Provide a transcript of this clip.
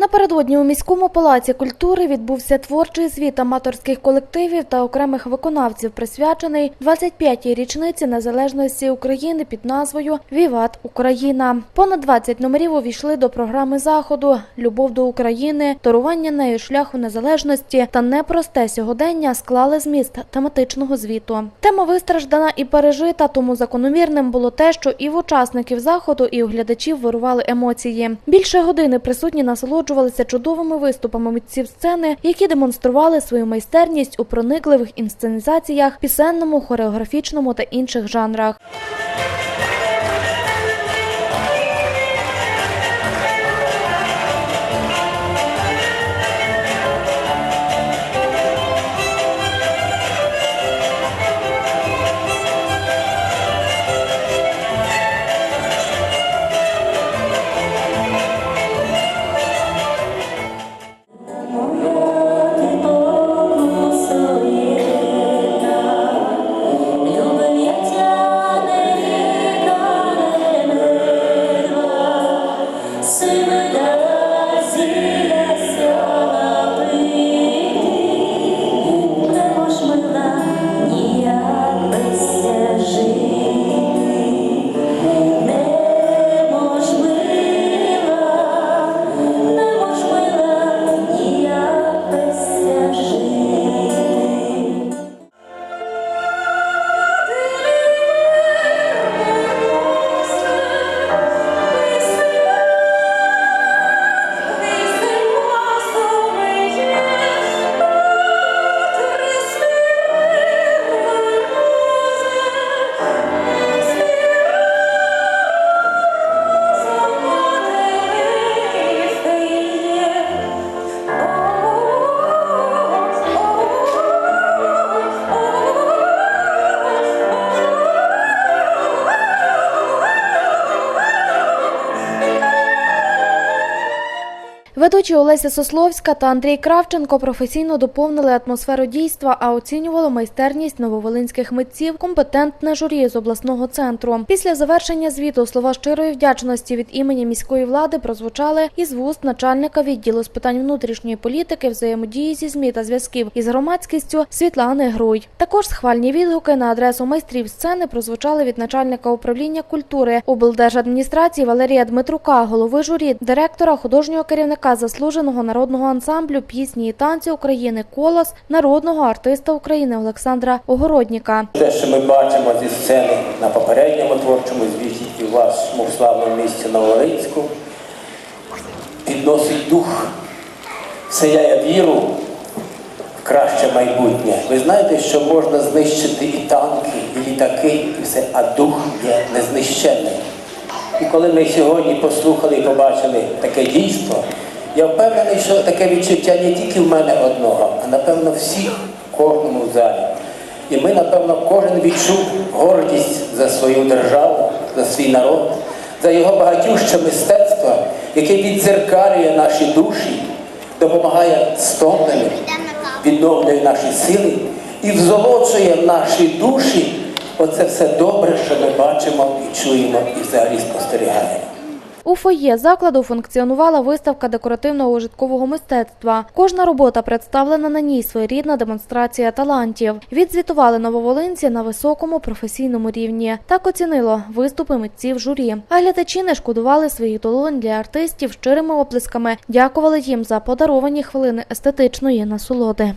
Напередодні у міському палаці культури відбувся творчий звіт аматорських колективів та окремих виконавців, присвячений 25-й річниці незалежності України під назвою Віват Україна. Понад 20 номерів увійшли до програми заходу Любов до України, торування нею шляху незалежності та непросте сьогодення склали зміст тематичного звіту. Тема вистраждана і пережита, тому закономірним було те, що і в учасників заходу, і у глядачів вирували емоції. Більше години присутні насолоджувалися чудовими виступами митців сцени, які демонстрували свою майстерність у проникливих інсценізаціях, пісенному, хореографічному та інших жанрах. Ведучі Олеся Сословська та Андрій Кравченко професійно доповнили атмосферу дійства, а оцінювало майстерність нововолинських митців компетентне журі з обласного центру. Після завершення звіту слова щирої вдячності від імені міської влади прозвучали із вуст начальника відділу з питань внутрішньої політики, взаємодії зі ЗМІ та зв'язків із громадськістю Світлани Груй. Також схвальні відгуки на адресу майстрів сцени прозвучали від начальника управління культури облдержадміністрації Валерія Дмитрука, голови журі, директора, художнього керівника заслуженого народного ансамблю пісні і танці України Колос, народного артиста України Олександра Огородніка. Те, що ми бачимо зі сцени на попередньому творчому звіті і в вашому славному місті Новолинську, підносить дух, сеяє віру в краще майбутнє. Ви знаєте, що можна знищити і танки, і літаки, і все, а дух є незнищенний. І коли ми сьогодні послухали і побачили таке дійство, я впевнений, що таке відчуття не тільки в мене одного, а напевно всіх в кожному залі. І ми, напевно, кожен відчув гордість за свою державу, за свій народ, за його багатюще мистецтво, яке віддзеркалює наші душі, допомагає стомленим, відновлює наші сили і взолоджує в наші душі. Оце все добре, що ми бачимо і чуємо, і взагалі спостерігаємо. У фоє закладу функціонувала виставка декоративного ужиткового мистецтва. Кожна робота представлена на ній своєрідна демонстрація талантів. Відзвітували нововолинці на високому професійному рівні. Так оцінило виступи митців журі. А глядачі не шкодували своїх долонь для артистів щирими оплесками. Дякували їм за подаровані хвилини естетичної насолоди.